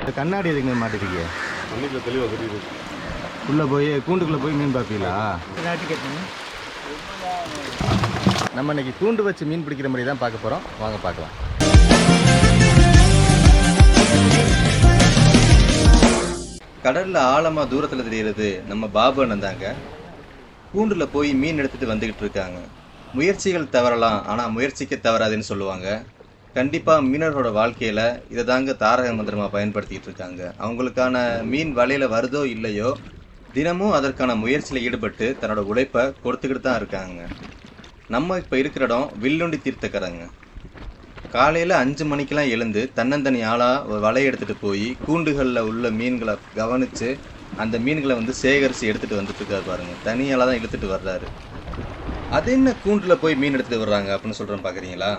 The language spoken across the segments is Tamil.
இந்த கண்ணாடி எதுக்கு மாட்டிருக்கீங்க? அன்னைக்கு தெளிவாக தெரியுது. உள்ளே போய் கூண்டுக்குள்ளே போய் மீன் பார்ப்பீங்களா? நம்ம இன்னைக்கு கூண்டு வச்சு மீன் பிடிக்கிற மாதிரி தான் பார்க்க போகிறோம் வாங்க பார்க்கலாம். கடல்ல ஆழமா தூரத்துல தெரியறது நம்ம பாபு அண்ணன் தாங்க. கூண்டுல போய் மீன் எடுத்துட்டு வந்துகிட்டு இருக்காங்க. முயற்சிகள் தவறலாம் ஆனா முயற்சிக்கு தவறாதுன்னு சொல்லுவாங்க. கண்டிப்பாக மீனவரோட வாழ்க்கையில் இதை தாங்க தாரக மந்திரமாக பயன்படுத்திகிட்டு இருக்காங்க. அவங்களுக்கான மீன் வலையில் வருதோ இல்லையோ தினமும் அதற்கான முயற்சியில் ஈடுபட்டு தன்னோட உழைப்பை கொடுத்துக்கிட்டு தான் இருக்காங்க. நம்ம இப்போ இருக்கிற இடம் வில்லுண்டி தீர்த்தக்கரைங்க. காலையில் அஞ்சு மணிக்கெல்லாம் எழுந்து தன்னந்தனி ஆளாக ஒரு வலையை எடுத்துகிட்டு போய் கூண்டுகளில் உள்ள மீன்களை கவனித்து அந்த மீன்களை வந்து சேகரித்து எடுத்துகிட்டு வந்துட்டுருக்காரு பாருங்கள் பாருங்க. தான் இழுத்துட்டு வர்றாரு. அது என்ன கூண்டில் போய் மீன் எடுத்துகிட்டு வர்றாங்க அப்படின்னு சொல்கிறேன் பார்க்குறீங்களா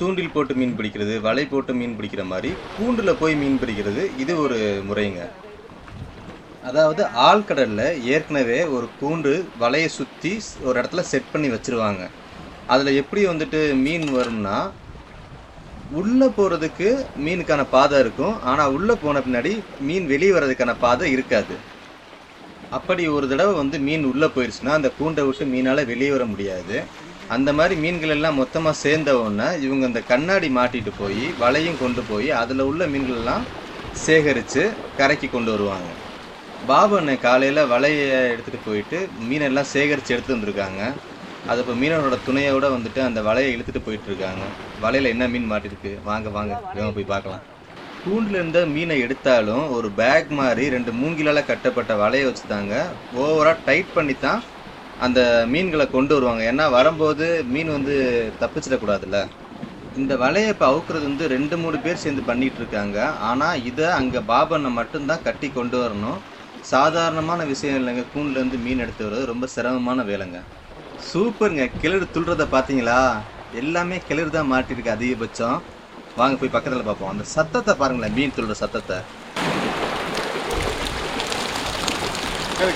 தூண்டில் போட்டு மீன் பிடிக்கிறது வலை போட்டு மீன் பிடிக்கிற மாதிரி கூண்டில் போய் மீன் பிடிக்கிறது இது ஒரு முறைங்க. அதாவது ஆழ்கடலில் ஏற்கனவே ஒரு கூண்டு வலையை சுற்றி ஒரு இடத்துல செட் பண்ணி வச்சிருவாங்க. அதில் எப்படி வந்துட்டு மீன் வரும்னா உள்ளே போகிறதுக்கு மீனுக்கான பாதை இருக்கும். ஆனால் உள்ளே போன பின்னாடி மீன் வெளியே வர்றதுக்கான பாதை இருக்காது. அப்படி ஒரு தடவை வந்து மீன் உள்ளே போயிடுச்சுன்னா அந்த கூண்டை விட்டு மீனால் வெளியே வர முடியாது. அந்த மாதிரி மீன்கள் எல்லாம் மொத்தமாக சேர்ந்த உடனே இவங்க இந்த கண்ணாடி மாட்டிட்டு போய் வலையும் கொண்டு போய் அதில் உள்ள மீன்கள் எல்லாம் சேகரித்து கரைக்கு கொண்டு வருவாங்க. பாபு அண்ணன் காலையில் வலையை எடுத்துகிட்டு போயிட்டு மீனெல்லாம் சேகரித்து எடுத்து வந்திருக்காங்க. அது இப்போ மீனவரோட துணையோட வந்துட்டு அந்த வலையை இழுத்துட்டு போயிட்டு இருக்காங்க. வலையில் என்ன மீன் மாட்டிருக்கு? வாங்க வாங்க இவங்க போய் பார்க்கலாம். கூண்டில் இருந்த மீனை எடுத்தாலும் ஒரு பேக் மாதிரி ரெண்டு மூங்கிலால் கட்டப்பட்ட வலையை வச்சு தாங்க ஓவராக டைட் பண்ணி தான் அந்த மீன்களை கொண்டு வருவாங்க. ஏன்னா வரும்போது மீன் வந்து தப்பிச்சிடக்கூடாதுல்ல. இந்த வலையை இப்போ அவுக்குறது வந்து ரெண்டு மூணு பேர் சேர்ந்து பண்ணிகிட்டு இருக்காங்க ஆனால் இதை அங்கே பாபனை மட்டும்தான் கட்டி கொண்டு வரணும். சாதாரணமான விஷயம் இல்லைங்க. கூண்டுலேருந்து மீன் எடுத்து வர்றது ரொம்ப சிரமமான வேலைங்க. சூப்பருங்க. கிளறு துள்ளுறத பார்த்தீங்களா? எல்லாமே கிளறு தான் மாட்டிருக்கு அதிகபட்சம். வாங்க போய் பக்கத்தில் பார்ப்போம். அந்த சத்தத்தை பாருங்களேன். மீன் துள்ளுற சத்தத்தை.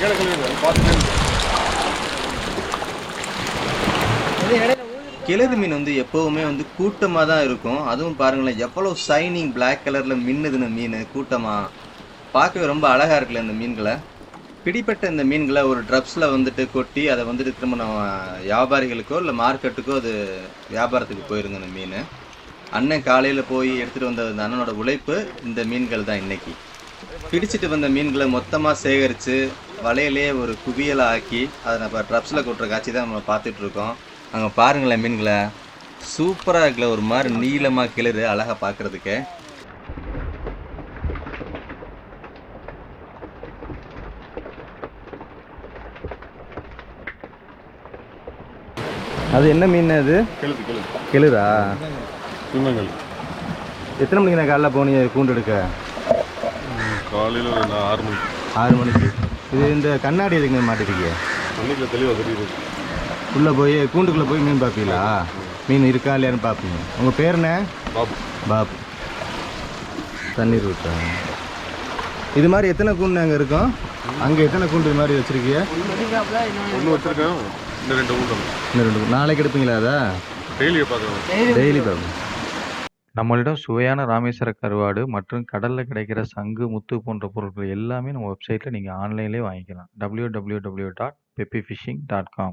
கேளு. கிளறு மீன் வந்து எப்போவுமே வந்து கூட்டமாக தான் இருக்கும். அதுவும் பாருங்களேன் எவ்வளோ ஷைனிங் பிளாக் கலரில் மின்னுதுன்னு மீன் கூட்டமாக பார்க்கவே ரொம்ப அழகாக இருக்குல்ல இந்த மீன்களை. பிடிப்பட்ட இந்த மீன்களை ஒரு ட்ரப்ஸில் வந்துட்டு கொட்டி அதை வந்துட்டு திரும்ப நம்ம வியாபாரிகளுக்கோ இல்லை மார்க்கெட்டுக்கோ அது வியாபாரத்துக்கு போயிருங்க இந்த மீன். அண்ணன் காலையில் போய் எடுத்துகிட்டு வந்த அந்த அண்ணனோட உழைப்பு இந்த மீன்கள் தான் இன்னைக்கு. பிடிச்சிட்டு வந்த மீன்களை மொத்தமாக சேகரித்து வலையிலே ஒரு குவியலை ஆக்கி அதை நம்ம ட்ரப்ஸில் கொட்டுற காட்சி தான் நம்ம பார்த்துட்ருக்கோம் அங்கே பாருங்களேன் மீன்களை. சூப்பராக இருக்குல்ல ஒரு மாதிரி நீளமாக கிளறு அழகாக பார்க்குறதுக்கு அது என்ன மீன் அது? சின்னங்கள் எத்தனை மணிக்கு நான் காலைல போனீங்க கூண்டு எடுக்க? காலையில் ஆறு மணிக்கு. ஆறு மணிக்கு. இது இந்த கண்ணாடி எதுக்கு மாட்டிருக்கீங்க? தெளிவாக தெரியுது. உள்ளே போய் கூண்டுக்குள்ளே போய் மீன் பார்ப்பீங்களா மீன் இருக்கா இல்லையான்னு பார்ப்பீங்க உங்கள் பேர் என்ன? பாபு. பாபு. தண்ணீர் ஊற்றா இது மாதிரி எத்தனை கூண்டு அங்கே இருக்கும்? அங்கே எத்தனை கூண்டு இது மாதிரி வச்சுருக்கீங்க? ஒன்று வச்சிருக்கேன். இன்னும் ரெண்டு ஊட்டம் இன்னும் ரெண்டு நாளைக்கு எடுப்பீங்களா அதா? டெய்லியை பார்க்குறேன் டெய்லி பார்ப்போம் நம்மளிடம் சுவையான ராமேஸ்வர கருவாடு மற்றும் கடலில் கிடைக்கிற சங்கு முத்து போன்ற பொருட்கள் எல்லாமே நம்ம வெப்சைட்டில் நீங்கள் ஆன்லைன்லேயே வாங்கிக்கலாம். www.peppyfishing.com